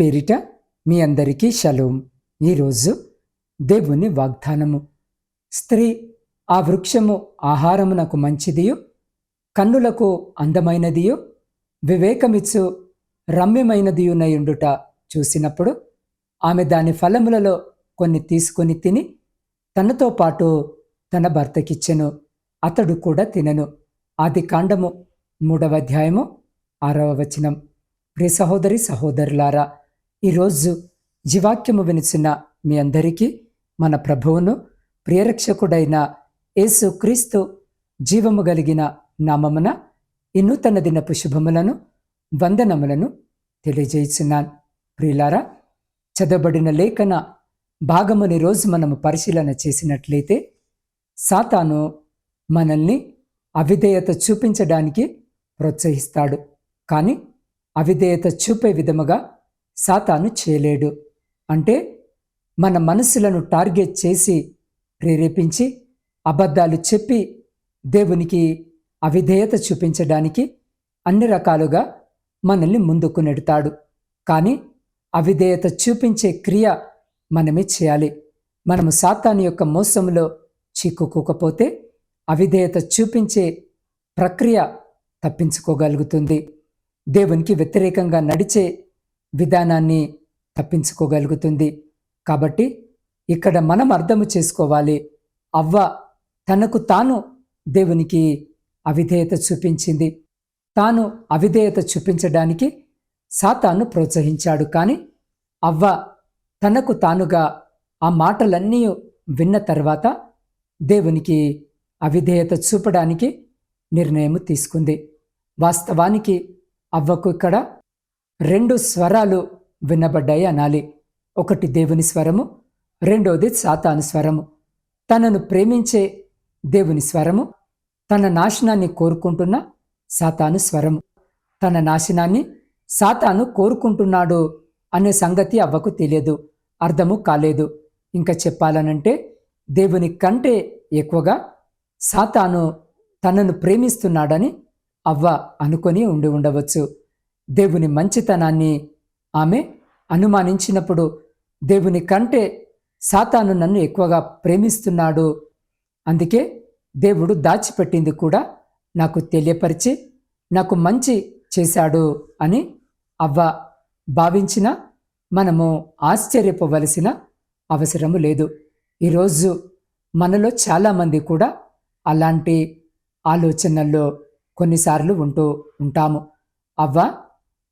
పేరిట మీ అందరికీ షలోం. ఈరోజు దేవుని వాగ్దానము. స్త్రీ ఆ వృక్షము ఆహారమునకు మంచిదియు కన్నులకు అందమైనదియు వివేకమిచ్చు రమ్యమైనదియునయుండుట చూసినప్పుడు ఆమె దాని ఫలములలో కొన్ని తీసుకొని తిని తనతో పాటు తన భర్తకిచ్చెను. అతడు కూడా తినను. ఆది కాండము మూడవ అధ్యాయము ఆరవ వచనం. ప్రి సహోదరి సహోదరులారా ఈరోజు జీవాక్యము వినిచిన మీ అందరికీ మన ప్రభువును ప్రియరక్షకుడైన యేసు క్రీస్తు జీవము కలిగిన నామమున ఈ నూతన దినపు శుభములను వందనములను తెలియజేయుచున్నాను ప్రియులారా చదవబడిన లేఖన భాగముని రోజు మనము పరిశీలన చేసినట్లయితే సాతాను మనల్ని అవిధేయత చూపించడానికి ప్రోత్సహిస్తాడు. కానీ అవిధేయత చూపే విధముగా సాతాను చేయలేడు. అంటే మన మనసులను టార్గెట్ చేసి ప్రేరేపించి అబద్ధాలు చెప్పి దేవునికి అవిధేయత చూపించడానికి అన్ని రకాలుగా మనల్ని ముందుకు నెడతాడు. కానీ అవిధేయత చూపించే క్రియ మనమే చేయాలి. మనము సాతాను యొక్క మోసంలో చిక్కుకోకపోతే అవిధేయత చూపించే ప్రక్రియ తప్పించుకోగలుగుతుంది. దేవునికి వ్యతిరేకంగా నడిచే విధానాన్ని తప్పించుకోగలుగుతుంది. కాబట్టి ఇక్కడ మనం అర్థము చేసుకోవాలి. అవ్వ తనకు తాను దేవునికి అవిధేయత చూపించింది. తాను అవిధేయత చూపించడానికి సాతాను ప్రోత్సహించాడు. కానీ అవ్వ తనకు తానుగా ఆ మాటలన్నీ విన్న తర్వాత దేవునికి అవిధేయత చూపడానికి నిర్ణయం తీసుకుంది. వాస్తవానికి అవ్వకు ఇక్కడ రెండు స్వరాలు వినబడ్డాయి అనాలి. ఒకటి దేవుని స్వరము రెండోది సాతాను స్వరము. తనను ప్రేమించే దేవుని స్వరము తన నాశనాన్ని కోరుకుంటున్న సాతాను స్వరము. తన నాశనాన్ని సాతాను కోరుకుంటున్నాడు అనే సంగతి అవ్వకు తెలియదు అర్థము కాలేదు. ఇంకా చెప్పాలనంటే దేవుని కంటే ఎక్కువగా సాతాను తనను ప్రేమిస్తున్నాడని అవ్వ అనుకొని ఉండి ఉండవచ్చు. దేవుని మంచితనాన్ని ఆమె అనుమానించినప్పుడు దేవుని కంటే సాతాను నన్ను ఎక్కువగా ప్రేమిస్తున్నాడు. అందుకే దేవుడు దాచిపెట్టింది కూడా నాకు తెలియపరిచి నాకు మంచి చేశాడు అని అవ్వ భావించిన మనము ఆశ్చర్యపోవలసిన అవసరము లేదు. ఈరోజు మనలో చాలామంది కూడా అలాంటి ఆలోచనల్లో కొన్నిసార్లు ఉంటూ ఉంటాము. అవ్వ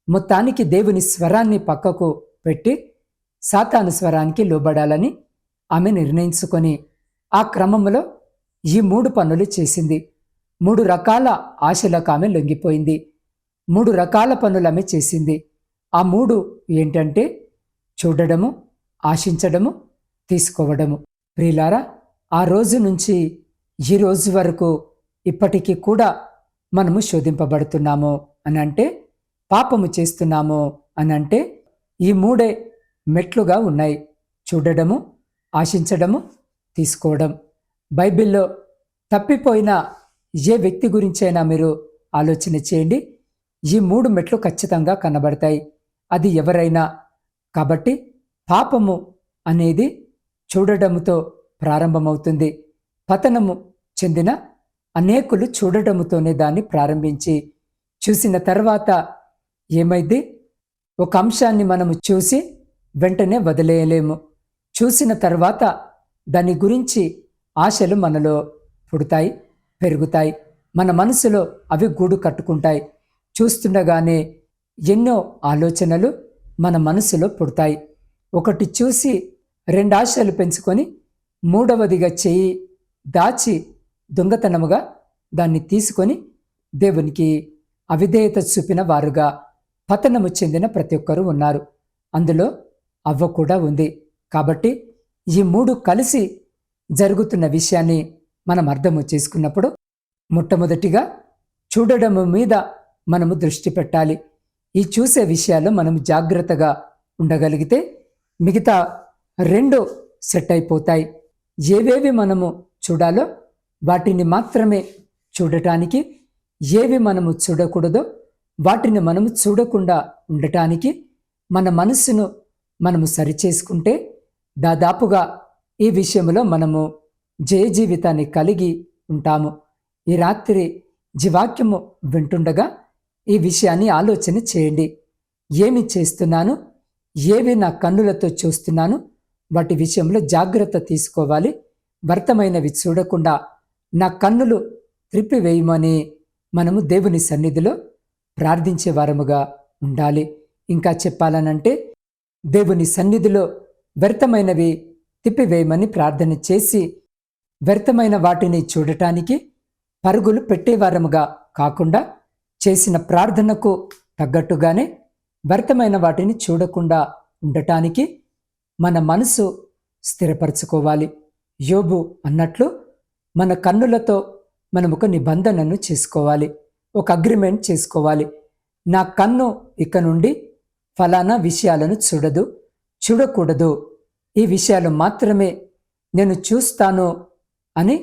మొత్తానికి దేవుని స్వరాన్ని పక్కకు పెట్టి సాతాను స్వరానికి లోబడాలని ఆమె నిర్ణయించుకొని ఆ క్రమంలో ఈ మూడు పనులు చేసింది. మూడు రకాల ఆశలకు ఆమె లొంగిపోయింది. మూడు రకాల పనులు ఆమె చేసింది. ఆ మూడు ఏంటంటే చూడడము ఆశించడము తీసుకోవడము. ప్రియులారా ఆ రోజు నుంచి ఈ రోజు వరకు ఇప్పటికీ కూడా మనము శోధింపబడుతున్నాము అని అంటే పాపము చేస్తున్నాము అని అంటే ఈ మూడే మెట్లుగా ఉన్నాయి. చూడడము ఆశించడము తీసుకోవడం. బైబిల్లో తప్పిపోయిన ఏ వ్యక్తి గురించైనా మీరు ఆలోచన చేయండి. ఈ మూడు మెట్లు ఖచ్చితంగా కనబడతాయి. అది ఎవరైనా కాబట్టి పాపము అనేది చూడడముతో ప్రారంభమవుతుంది. పతనము చెందిన అనేకులు చూడటముతోనే దాన్ని ప్రారంభించి చూసిన తర్వాత ఏమైంది? ఒక అంశాన్ని మనము చూసి వెంటనే వదిలేయలేము. చూసిన తర్వాత దాని గురించి ఆశలు మనలో పుడతాయి పెరుగుతాయి. మన మనసులో అవి గూడు కట్టుకుంటాయి. చూస్తుండగానే ఎన్నో ఆలోచనలు మన మనసులో పుడతాయి. ఒకటి చూసి రెండు ఆశలు పెంచుకొని మూడవదిగా చేయి దాచి దొంగతనముగా దాన్ని తీసుకొని దేవునికి అవిధేయత చూపిన వారుగా పతనము చెందిన ప్రతి ఒక్కరూ ఉన్నారు. అందులో అవ్వ కూడా ఉంది. కాబట్టి ఈ మూడు కలిసి జరుగుతున్న విషయాన్ని మనం అర్థము చేసుకున్నప్పుడు మొట్టమొదటిగా చూడడము మీద మనము దృష్టి పెట్టాలి. ఈ చూసే విషయాలు మనం జాగ్రత్తగా ఉండగలిగితే మిగతా రెండు సెట్ అయిపోతాయి. ఏవేవి మనము చూడాలో వాటిని మాత్రమే చూడటానికి ఏవి మనము చూడకూడదో వాటిని మనము చూడకుండా ఉండటానికి మన మనస్సును మనము సరిచేసుకుంటే దాదాపుగా ఈ విషయంలో మనము జయ జీవితాన్ని కలిగి ఉంటాము. ఈ రాత్రి జీవాక్యము వింటుండగా ఈ విషయాన్ని ఆలోచన చేయండి. ఏమి చేస్తున్నాను? ఏవి నా కన్నులతో చూస్తున్నాను? వాటి విషయంలో జాగ్రత్త తీసుకోవాలి. వ్యర్థమైనవి చూడకుండా నా కన్నులు త్రిప్పివేయమని మనము దేవుని సన్నిధిలో ప్రార్థించే వారముగా ఉండాలి. ఇంకా చెప్పాలనంటే దేవుని సన్నిధిలో వ్యర్థమైనవి తిప్పివేయమని ప్రార్థన చేసి వ్యర్థమైన వాటిని చూడటానికి పరుగులు పెట్టేవారముగా కాకుండా చేసిన ప్రార్థనకు తగ్గట్టుగానే వ్యర్థమైన వాటిని చూడకుండా ఉండటానికి మన మనసు స్థిరపరచుకోవాలి. యోబు అన్నట్లు మన కన్నులతో మనం ఒక నిబంధనను చేసుకోవాలి. ఒక అగ్రిమెంట్ చేసుకోవాలి. నా కన్ను ఇక నుండి ఫలానా విషయాలను చూడదు చూడకూడదు. ఈ విషయాలు మాత్రమే నేను చూస్తాను అని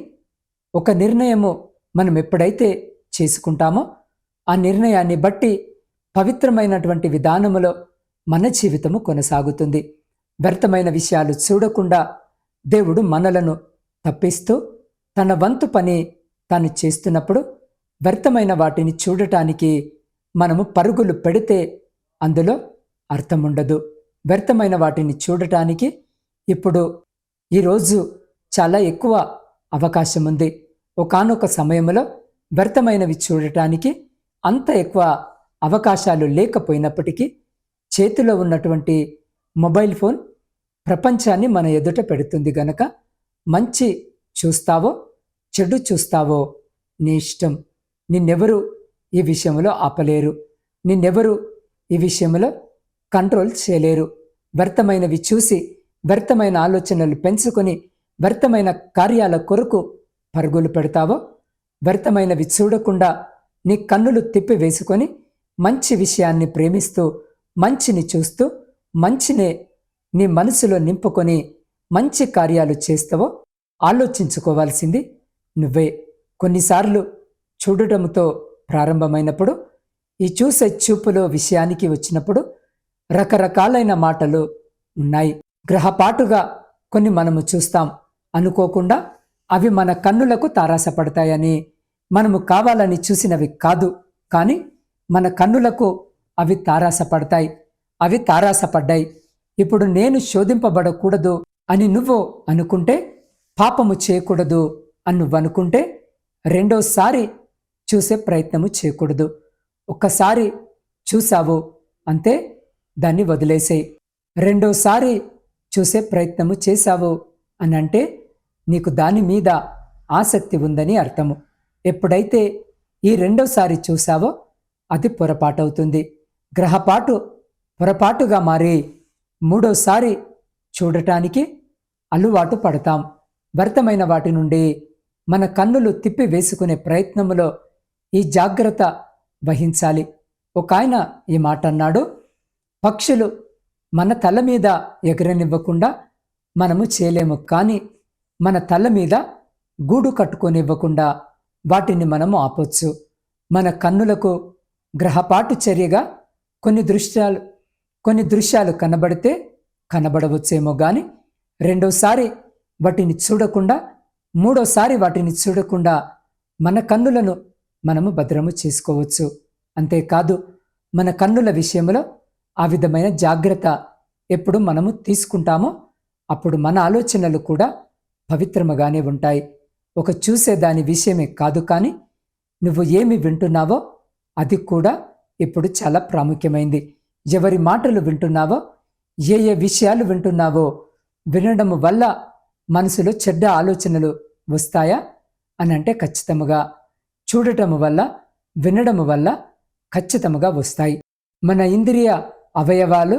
ఒక నిర్ణయము మనం ఎప్పుడైతే చేసుకుంటామో ఆ నిర్ణయాన్ని బట్టి పవిత్రమైనటువంటి విధానములో మన జీవితము కొనసాగుతుంది. వ్యర్థమైన విషయాలు చూడకుండా దేవుడు మనలను తప్పిస్తూ తన వంతు పని తాను చేస్తున్నప్పుడు వ్యర్థమైన వాటిని చూడటానికి మనము పరుగులు పెడితే అందులో అర్థం ఉండదు వ్యర్థమైన వాటిని చూడటానికి ఇప్పుడు ఈరోజు చాలా ఎక్కువ అవకాశం ఉంది ఒకనొక సమయంలో వ్యర్థమైనవి చూడటానికి అంత ఎక్కువ అవకాశాలు లేకపోయినప్పటికీ చేతిలో ఉన్నటువంటి మొబైల్ ఫోన్ ప్రపంచాన్ని మన ఎదుట పెడుతుంది గనక మంచి చూస్తావో చెడు చూస్తావో నీ ఇష్టం. నిన్నెవరు ఈ విషయంలో ఆపలేరు. నిన్నెవరు ఈ విషయంలో కంట్రోల్ చేయలేరు. వ్యర్థమైనవి చూసి వ్యర్థమైన ఆలోచనలు పెంచుకొని వ్యర్థమైన కార్యాల కొరకు పరుగులు పెడతావో? వ్యర్థమైనవి చూడకుండా నీ కన్నులు తిప్పి వేసుకొని మంచి విషయాన్ని ప్రేమిస్తూ మంచిని చూస్తూ మంచినే నీ మనసులో నింపుకొని మంచి కార్యాలు చేస్తావో? ఆలోచించుకోవాల్సింది నువ్వే. కొన్నిసార్లు చూడటంతో ప్రారంభమైనప్పుడు ఈ చూసే చూపులో విషయానికి వచ్చినప్పుడు రకరకాలైన మాటలు ఉన్నాయి. గ్రహపాటుగా కొన్ని మనము చూస్తాం. అనుకోకుండా అవి మన కన్నులకు తారాసపడతాయని మనము కావాలని చూసినవి కాదు. కానీ మన కన్నులకు అవి తారాసపడతాయి. అవి తారాసపడ్డాయి. ఇప్పుడు నేను శోధింపబడకూడదు అని నువ్వు అనుకుంటే పాపము చేయకూడదు అని నువ్వనుకుంటే రెండోసారి చూసే ప్రయత్నము చేయకూడదు. ఒక్కసారి చూసావు అంతే దాన్ని వదిలేసేయి. రెండోసారి చూసే ప్రయత్నము చేశావు అని అంటే నీకు దాని మీద ఆసక్తి ఉందని అర్థము. ఎప్పుడైతే ఈ రెండోసారి చూసావో అది పొరపాటవుతుంది. గ్రహపాటు పొరపాటుగా మారి మూడోసారి చూడటానికి అలవాటు పడతాం. వ్యర్థమైన వాటి నుండి మన కన్నులు తిప్పి వేసుకునే ప్రయత్నములో ఈ జాగ్రత్త వహించాలి. ఒక ఆయన ఈ మాట అన్నాడు పక్షులు మన తల మీద ఎగరనివ్వకుండా మనము చేయలేము కానీ మన తల మీద గూడు కట్టుకొనివ్వకుండా వాటిని మనము ఆపొచ్చు. మన కన్నులకు గ్రహపాటు చర్యగా కొన్ని దృశ్యాలు కొన్ని దృశ్యాలు కనబడితే కనబడవచ్చేమో కానీ రెండోసారి వాటిని చూడకుండా మూడోసారి వాటిని చూడకుండా మన కన్నులను మనము భద్రము చేసుకోవచ్చు. అంతేకాదు మన కన్నుల విషయంలో ఆ విధమైన జాగ్రత్త ఎప్పుడు మనము తీసుకుంటామో అప్పుడు మన ఆలోచనలు కూడా పవిత్రముగానే ఉంటాయి. ఒక చూసే దాని విషయమే కాదు కానీ నువ్వు ఏమి వింటున్నావో అది కూడా ఇప్పుడు చాలా ప్రాముఖ్యమైంది. ఎవరి మాటలు వింటున్నావో ఏ ఏ విషయాలు వింటున్నావో వినడం వల్ల మనసులో చెడ్డ ఆలోచనలు వస్తాయా? అని అంటే ఖచ్చితముగా. చూడటం వల్ల వినడం వల్ల ఖచ్చితముగా వస్తాయి. మన ఇంద్రియ అవయవాలు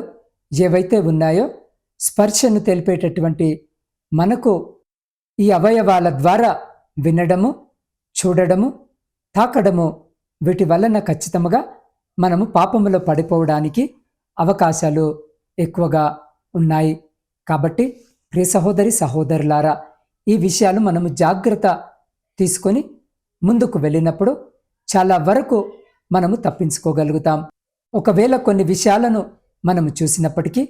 ఏవైతే ఉన్నాయో స్పర్శను తెలిపేటటువంటి మనకు ఈ అవయవాల ద్వారా వినడము చూడడము తాకడము వీటి వలన ఖచ్చితముగా మనము పాపములో పడిపోవడానికి అవకాశాలు ఎక్కువగా ఉన్నాయి. కాబట్టి ప్రియ సహోదరి సహోదరులారా ఈ విషయాలు మనము జాగ్రత్త తీసుకొని ముందుకు వెళ్ళినప్పుడు చాలా వరకు మనము తప్పించుకోగలుగుతాం. ఒకవేళ కొన్ని విషయాలను మనము చూసినప్పటికీ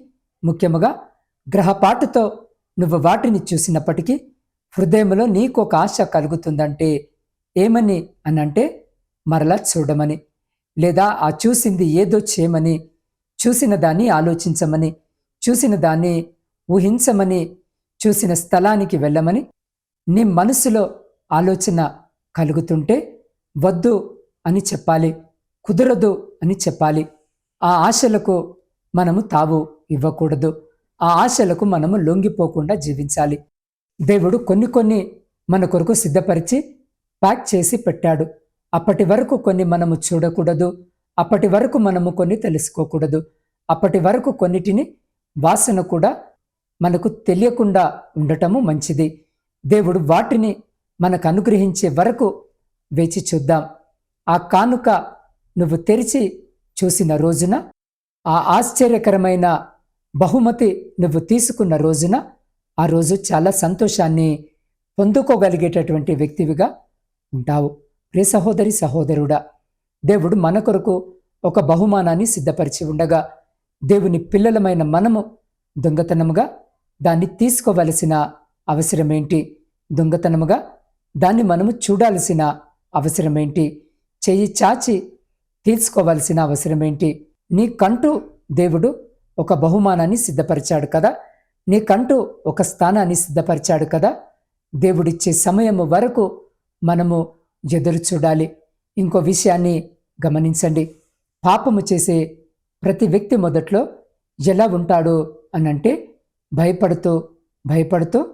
ముఖ్యముగా గ్రహపాటుతో నువ్వు వాటిని చూసినప్పటికీ హృదయంలో నీకు ఒక ఆశ కలుగుతుందంటే ఏమని అనంటే మరలా చూడమని లేదా ఆ చూసింది ఏదో చేయమని చూసిన దాన్ని ఆలోచించమని చూసిన దాన్ని ఊహించమని చూసిన స్థలానికి వెళ్ళమని నీ మనసులో ఆలోచన కలుగుతుంటే వద్దు అని చెప్పాలి కుదరదు అని చెప్పాలి. ఆ ఆశలకు మనము తావు ఇవ్వకూడదు. ఆ ఆశలకు మనము లొంగిపోకుండా జీవించాలి. దేవుడు కొన్ని కొన్ని మన కొరకు సిద్ధపరిచి ప్యాక్ చేసి పెట్టాడు. అప్పటి వరకు కొన్ని మనము చూడకూడదు. అప్పటి వరకు మనము కొన్ని తెలుసుకోకూడదు. అప్పటి వరకు కొన్నిటిని వాసన కూడా మనకు తెలియకుండా ఉండటము మంచిది. దేవుడు వాటిని మనకు అనుగ్రహించే వరకు వేచి చూద్దాం. ఆ కానుక నువ్వు తెరిచి చూసిన రోజున ఆ ఆశ్చర్యకరమైన బహుమతి నువ్వు తీసుకున్న రోజున ఆ రోజు చాలా సంతోషాన్ని పొందుకోగలిగేటటువంటి వ్యక్తివిగా ఉంటావు. రే సహోదరి సహోదరుడా దేవుడు మన కొరకు ఒక బహుమానాన్ని సిద్ధపరిచి ఉండగా దేవుని పిల్లలమైన మనము దొంగతనముగా దాన్ని తీసుకోవలసిన అవసరమేంటి? దొంగతనముగా దాన్ని మనము చూడాల్సిన అవసరమేంటి? చెయ్యి చాచి తీసుకోవాల్సిన అవసరమేంటి? నీకంటూ దేవుడు ఒక బహుమానాన్ని సిద్ధపరిచాడు కదా? నీకంటూ ఒక స్థానాన్ని సిద్ధపరిచాడు కదా? దేవుడిచ్చే సమయము వరకు మనము ఎదురు చూడాలి. ఇంకో విషయాన్ని గమనించండి. పాపము చేసే ప్రతి వ్యక్తి మొదట్లో ఎలా ఉంటాడు అనంటే భయపడుతూ భయపడుతూ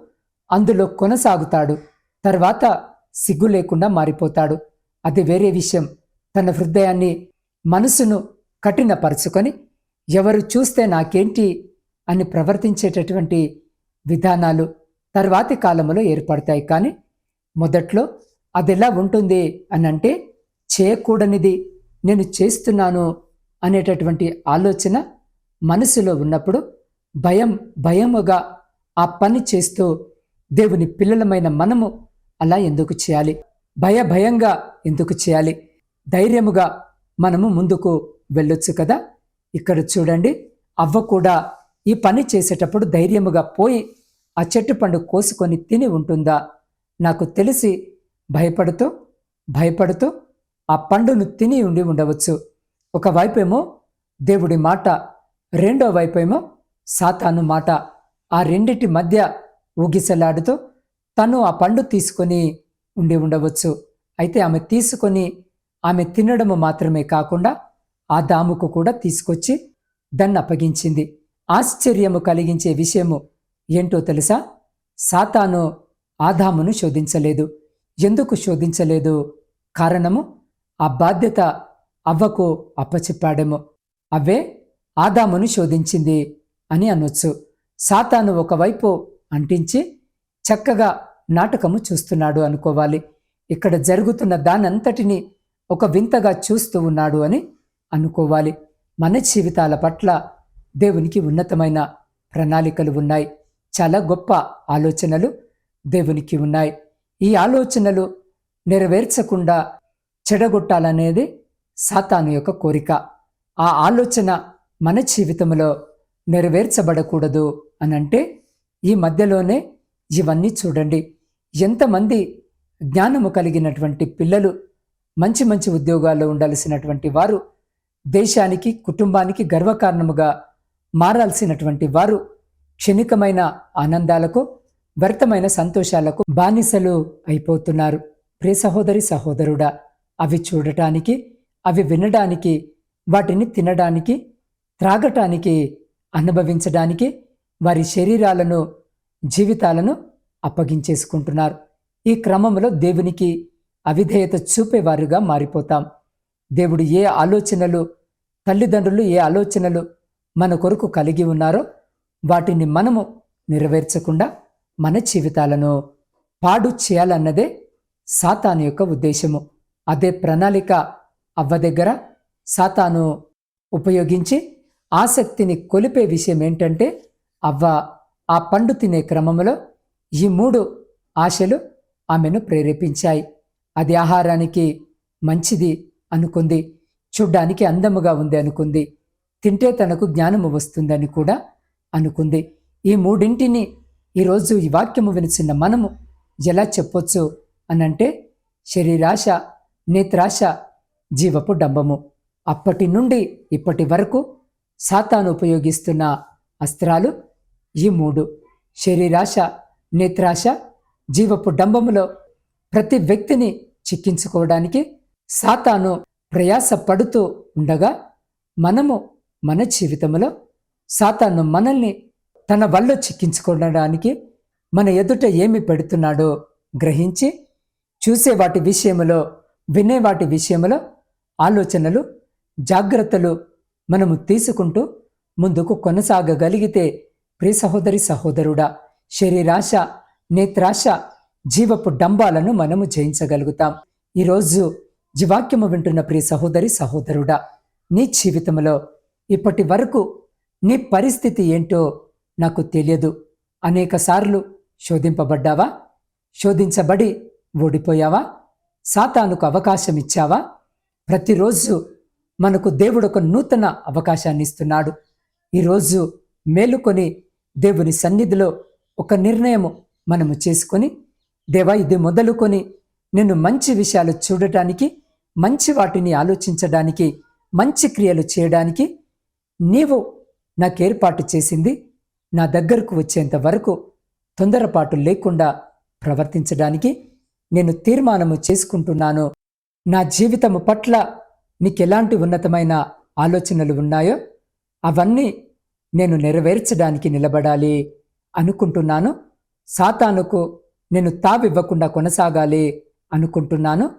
అందులో కొనసాగుతాడు. తర్వాత సిగ్గు లేకుండా మారిపోతాడు. అది వేరే విషయం. తన హృదయాన్ని మనసును కఠినపరుచుకొని ఎవరు చూస్తే నాకేంటి అని ప్రవర్తించేటటువంటి విధానాలు తర్వాతి కాలంలో ఏర్పడతాయి. కానీ మొదట్లో అది ఎలా ఉంటుంది అని అంటే చేయకూడనిది నేను చేస్తున్నాను అనేటటువంటి ఆలోచన మనసులో ఉన్నప్పుడు భయం భయముగా ఆ పని చేస్తూ దేవుని పిల్లలమైన మనము అలా ఎందుకు చేయాలి? భయ భయంగా ఎందుకు చేయాలి? ధైర్యముగా మనము ముందుకు వెళ్ళొచ్చు కదా? ఇక్కడ చూడండి అవ్వ కూడా ఈ పని చేసేటప్పుడు ధైర్యముగా పోయి ఆ చెట్టు పండు కోసుకొని తిని ఉంటుందా? నాకు తెలిసి భయపడుతూ భయపడుతూ ఆ పండును తిని ఉండి ఉండవచ్చు. ఒకవైపేమో దేవుడి మాట రెండో వైపేమో సాతాను మాట ఆ రెండిటి మధ్య ఊగిసలాడుతూ తను ఆ పండు తీసుకొని ఉండి ఉండవచ్చు. అయితే ఆమె తీసుకొని ఆమె తినడము మాత్రమే కాకుండా ఆ దాముకు కూడా తీసుకొచ్చి దాన్ని అప్పగించింది. ఆశ్చర్యము కలిగించే విషయము ఏంటో తెలుసా? సాతాను ఆదామును శోధించలేదు. ఎందుకు శోధించలేదు? కారణము ఆ బాధ్యత అవ్వకు అప్పచెప్పాడేమో. అవే ఆదామును శోధించింది అని అనొచ్చు. సాతాను ఒకవైపు అంటించి చక్కగా నాటకము చూస్తున్నాడు అనుకోవాలి. ఇక్కడ జరుగుతున్న దానంతటిని ఒక వింతగా చూస్తూ ఉన్నాడు అని అనుకోవాలి. మన జీవితాల పట్ల దేవునికి ఉన్నతమైన ప్రణాళికలు ఉన్నాయి. చాలా గొప్ప ఆలోచనలు దేవునికి ఉన్నాయి. ఈ ఆలోచనలు నెరవేర్చకుండా చెడగొట్టాలనేది సాతాను యొక్క కోరిక. ఆ ఆలోచన మన జీవితంలో నెరవేర్చబడకూడదు అనంటే ఈ మధ్యలోనే ఇవన్నీ చూడండి. ఎంతమంది జ్ఞానము కలిగినటువంటి పిల్లలు మంచి మంచి ఉద్యోగాల్లో ఉండాల్సినటువంటి వారు దేశానికి కుటుంబానికి గర్వకారణముగా మారాల్సినటువంటి వారు క్షణికమైన ఆనందాలకు వ్యర్థమైన సంతోషాలకు బానిసలు అయిపోతున్నారు. ప్రియ సహోదరి సహోదరుడా అవి చూడటానికి అవి వినడానికి వాటిని తినడానికి త్రాగటానికి అనుభవించడానికి వారి శరీరాలను జీవితాలను అప్పగించేసుకుంటున్నారు. ఈ క్రమంలో దేవునికి అవిధేయత చూపేవారుగా మారిపోతాం. దేవుడు ఏ ఆలోచనలు తల్లిదండ్రులు ఏ ఆలోచనలు మన కొరకు కలిగి ఉన్నారో వాటిని మనము నెరవేర్చకుండా మన జీవితాలను పాడు చేయాలన్నదే సాతాను యొక్క ఉద్దేశము. అదే ప్రణాళిక అవ్వ దగ్గర సాతాను ఉపయోగించి ఆసక్తిని కొలిపే విషయం ఏంటంటే అవ్వ ఆ పండు తినే క్రమంలో ఈ మూడు ఆశలు ఆమెను ప్రేరేపించాయి. అది ఆహారానికి మంచిది అనుకుంది. చూడ్డానికి అందముగా ఉంది అనుకుంది. తింటే తనకు జ్ఞానము వస్తుందని కూడా అనుకుంది. ఈ మూడింటిని ఈరోజు ఈ వాక్యము వినిచిన మనము ఎలా చెప్పొచ్చు అనంటే శరీరాశ నేత్రాశ జీవపు డంబము. అప్పటి నుండి ఇప్పటి వరకు సాతాను ఉపయోగిస్తున్న అస్త్రాలు ఈ మూడు శరీరాశ నేత్రాశ జీవపు డంబములో ప్రతి వ్యక్తిని చిక్కించుకోవడానికి సాతాను ప్రయాస పడుతూ ఉండగా మనము మన జీవితంలో సాతాను మనల్ని తన వల్ల చిక్కించుకోవడానికి మన ఎదుట ఏమి పెడుతున్నాడో గ్రహించి చూసే వాటి విషయములో వినే వాటి విషయములో ఆలోచనలు జాగ్రత్తలు మనము తీసుకుంటూ ముందుకు కొనసాగగలిగితే ప్రియ సహోదరి సహోదరుడా శరీరాశ నేత్రాశ జీవపు డంబాలను మనము జయించగలుగుతాం. ఈరోజు జీవాక్యము వింటున్న ప్రియ సహోదరి సహోదరుడా నీ జీవితంలో ఇప్పటి వరకు నీ పరిస్థితి ఏంటో నాకు తెలియదు. అనేక సార్లు శోధింపబడ్డావా? శోధించబడి ఓడిపోయావా? సాతానుకు అవకాశం ఇచ్చావా? ప్రతిరోజు మనకు దేవుడు ఒక నూతన అవకాశాన్ని ఇస్తున్నాడు. ఈరోజు మేలుకొని దేవుని సన్నిధిలో ఒక నిర్ణయము మనము చేసుకొని దేవా ఇది మొదలుకొని నేను మంచి విషయాలు చూడటానికి మంచి వాటిని ఆలోచించడానికి మంచి క్రియలు చేయడానికి నీవు నాకు ఏర్పాటు చేసింది నా దగ్గరకు వచ్చేంత వరకు తొందరపాటు లేకుండా ప్రవర్తించడానికి నేను తీర్మానము చేసుకుంటున్నాను. నా జీవితము పట్ల నీకెలాంటి ఉన్నతమైన ఆలోచనలు ఉన్నాయో అవన్నీ నేను నెరవేర్చడానికి నిలబడాలి అనుకుంటున్నాను. సాతానుకు నేను తావివ్వకుండా కొనసాగాలి అనుకుంటున్నాను.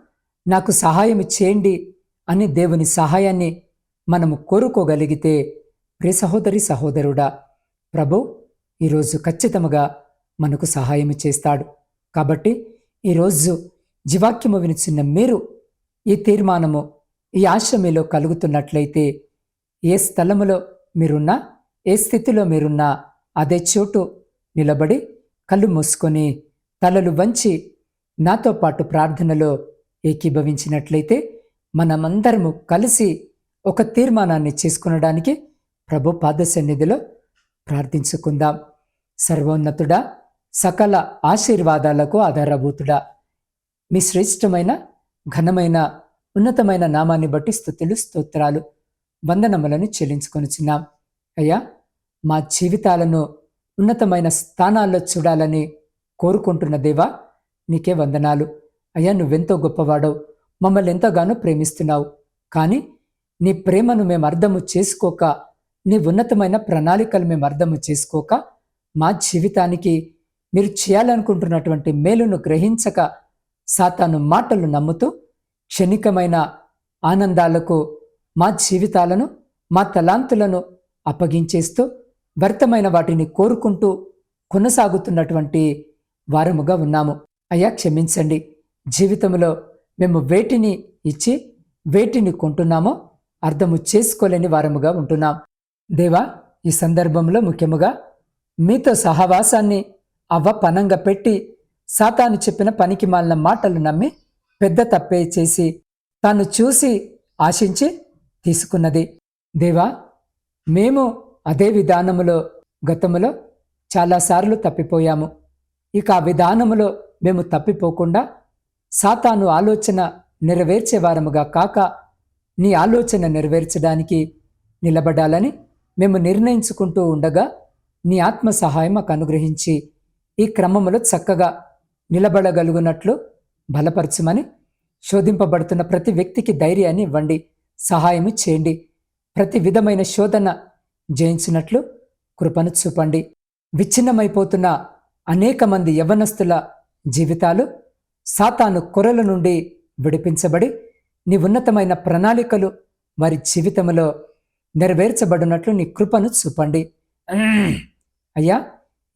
నాకు సహాయం చేయండి అని దేవుని సహాయాన్ని మనము కోరుకోగలిగితే ప్రియ సహోదరి సహోదరుడా ప్రభు ఈరోజు ఖచ్చితముగా మనకు సహాయం చేస్తాడు. కాబట్టి ఈరోజు జీవాక్యము వినిచిన్న మీరు ఈ తీర్మానము ఈ ఆశ మీలో కలుగుతున్నట్లయితే ఏ స్థలములో మీరున్నా ఏ స్థితిలో మీరున్నా అదే చోటు నిలబడి కళ్ళు మూసుకొని తలలు వంచి నాతో పాటు ప్రార్థనలో ఏకీభవించినట్లయితే మనమందరము కలిసి ఒక తీర్మానాన్ని చేసుకునడానికి ప్రభు పాద సన్నిధిలో ప్రార్థించుకుందాం. సర్వోన్నతుడా సకల ఆశీర్వాదాలకు ఆధారభూతుడా మీ శ్రేష్టమైన ఘనమైన ఉన్నతమైన నామాన్ని బట్టి స్థుతులు స్తోత్రాలు వందనములను చెల్లించుకొనిచున్నాం. అయ్యా మా జీవితాలను ఉన్నతమైన స్థానాల్లో చూడాలని కోరుకుంటున్న దేవా నీకే వందనాలు. అయ్యా నువ్వెంతో గొప్పవాడవు. మమ్మల్ని ఎంతగానో ప్రేమిస్తున్నావు. కానీ నీ ప్రేమను మేము అర్థము చేసుకోక నీ ఉన్నతమైన ప్రణాళికలు మేము అర్థము చేసుకోక మా జీవితానికి మీరు చేయాలనుకుంటున్నటువంటి మేలును గ్రహించక సాతాను మాటలు నమ్ముతూ క్షణికమైన ఆనందాలకు మా జీవితాలను మా తలాంతులను అప్పగించేస్తూ వ్యర్థమైన వాటిని కోరుకుంటూ కొనసాగుతున్నటువంటి వారముగా ఉన్నాము. అయ్యా క్షమించండి. జీవితంలో మేము వేటిని ఇచ్చి వేటిని కొంటున్నామో అర్థము చేసుకోలేని వారముగా ఉంటున్నాం. దేవా ఈ సందర్భంలో ముఖ్యముగా మీతో సహవాసాన్ని అవ్వ పనంగా పెట్టి సాతాను చెప్పిన పనికి మాలిన మాటలు నమ్మి పెద్ద తప్పే చేసి తాను చూసి ఆశించి తీసుకున్నది. దేవా మేము అదే విధానములో గతములో చాలాసార్లు తప్పిపోయాము. ఇక ఆ విధానములో మేము తప్పిపోకుండా సాతాను ఆలోచన నెరవేర్చేవారముగా కాక నీ ఆలోచన నెరవేర్చడానికి నిలబడాలని మేము నిర్ణయించుకుంటూ ఉండగా నీ ఆత్మ సహాయం మాకు అనుగ్రహించి ఈ క్రమములో చక్కగా నిలబడగలుగునట్లు బలపరచమని శోధింపబడుతున్న ప్రతి వ్యక్తికి ధైర్యాన్ని ఇవ్వండి సహాయము చేయండి. ప్రతి విధమైన శోధన జయించినట్లు కృపను చూపండి. విచ్ఛిన్నమైపోతున్న అనేక మంది యవనస్తుల జీవితాలు సాతాను కొరల నుండి విడిపించబడి నీ ఉన్నతమైన ప్రణాళికలు వారి జీవితంలో నెరవేర్చబడినట్లు నీ కృపను చూపండి. అయ్యా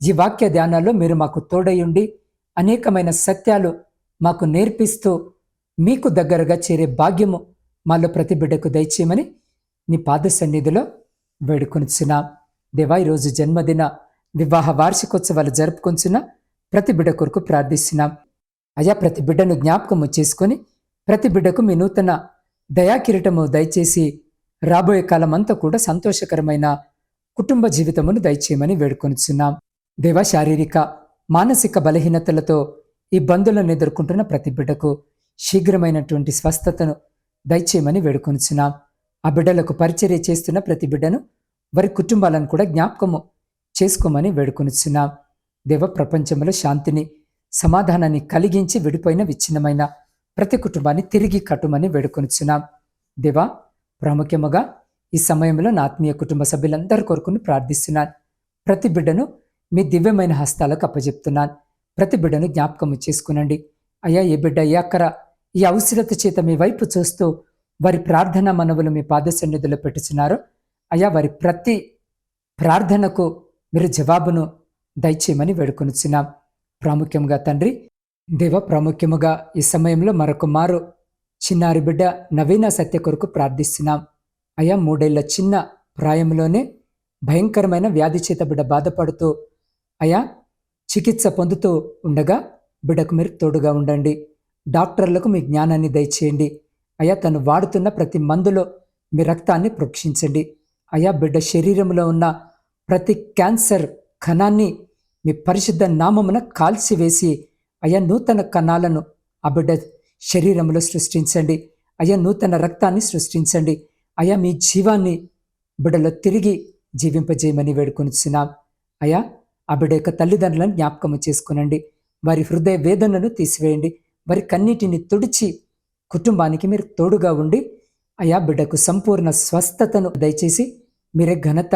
ఈ వాక్య ధ్యానాల్లో మీరు మాకు తోడయుండి అనేకమైన సత్యాలు మాకు నేర్పిస్తూ మీకు దగ్గరగా చేరే భాగ్యము మాలో ప్రతి బిడ్డకు దయచేయమని నీ పాద సన్నిధిలో వేడుకొనిచున్నాం దేవా ఈరోజు జన్మదిన వివాహ వార్షికోత్సవాలు జరుపుకొంచున్న ప్రతి బిడ్డ కొరకు ప్రార్థిస్తున్నాం. అయా ప్రతి బిడ్డను జ్ఞాపకము చేసుకొని ప్రతి బిడ్డకు మీ నూతన దయాకిరీటము దయచేసి రాబోయే కాలమంతా కూడా సంతోషకరమైన కుటుంబ జీవితమును దయచేయమని వేడుకొనిచున్నాం. దేవ శారీరక మానసిక బలహీనతలతో ఇబ్బందులను ఎదుర్కొంటున్న ప్రతి బిడ్డకు శీఘ్రమైనటువంటి స్వస్థతను దయచేయమని వేడుకొనిచున్నాం. ఆ బిడ్డలకు పరిచర్య చేస్తున్న ప్రతి బిడ్డను వారి కుటుంబాలను కూడా జ్ఞాపకము చేసుకోమని వేడుకొనిచున్నాం. దేవ ప్రపంచంలో శాంతిని సమాధానాన్ని కలిగించి విడిపోయిన విచ్ఛిన్నమైన ప్రతి కుటుంబాన్ని తిరిగి కట్టుమని వేడుకొనిచున్నాం. దేవా ప్రాముఖ్యముగా ఈ సమయంలో నా ఆత్మీయ కుటుంబ సభ్యులందరి కొరకును ప్రార్థిస్తున్నాను. ప్రతి బిడ్డను మీ దివ్యమైన హస్తాలకు అప్పజెప్తున్నాను. ప్రతి బిడ్డను జ్ఞాపకము చేసుకునండి. అయ్యా ఏ బిడ్డ ఏ అక్కర ఈ అవసరత చేత మీ వైపు చూస్తూ వారి ప్రార్థన మనవులు మీ పాద సన్నిధిలో పెట్టుచున్నారు అయ్యా వారి ప్రతి ప్రార్థనకు మీరు జవాబును దయచేయమని వేడుకొనిచున్నాం. ప్రాముఖ్యంగా తండ్రి దేవ ప్రాముఖ్యముగా ఈ సమయంలో మరొక మారు చిన్నారి బిడ్డ నవీన సత్య కొరకు ప్రార్థిస్తున్నాం. అయ్యా మూడేళ్ళ చిన్న ప్రాయంలోనే భయంకరమైన వ్యాధి చేత బిడ్డ బాధపడుతూ అయా చికిత్స పొందుతూ ఉండగా బిడ్డకు మీరు తోడుగా ఉండండి. డాక్టర్లకు మీ జ్ఞానాన్ని దయచేయండి. అయా తను వాడుతున్న ప్రతి మందులో మీ రక్తాన్ని ప్రోక్షించండి. అయా బిడ్డ శరీరంలో ఉన్న ప్రతి క్యాన్సర్ కణాన్ని మీ పరిశుద్ధ నామమున కాల్చివేసి అయా నూతన కణాలను ఆ బిడ్డ శరీరంలో సృష్టించండి. అయా నూతన రక్తాన్ని సృష్టించండి. అయా మీ జీవాన్ని బిడ్డలో తిరిగి జీవింపజేయమని వేడుకొనిచున్నాం. అయా ఆ బిడ్డ యొక్క తల్లిదండ్రులను జ్ఞాపకము చేసుకునండి. వారి హృదయ వేదనను తీసివేయండి. వారి కన్నీటిని తుడిచి కుటుంబానికి మీరు తోడుగా ఉండి అయా బిడ్డకు సంపూర్ణ స్వస్థతను దయచేసి మీరే ఘనత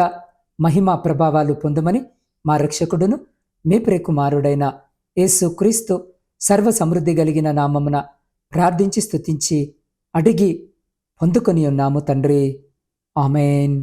మహిమ ప్రభావాలు పొందమని మా రక్షకుడును మీ ప్రియకుమారుడైన యేసు క్రీస్తు సర్వ సమృద్ధి కలిగిన నామమున ప్రార్థించి స్థుతించి అడిగి పొందుకొని ఉన్నాము తండ్రి. ఆమెన్.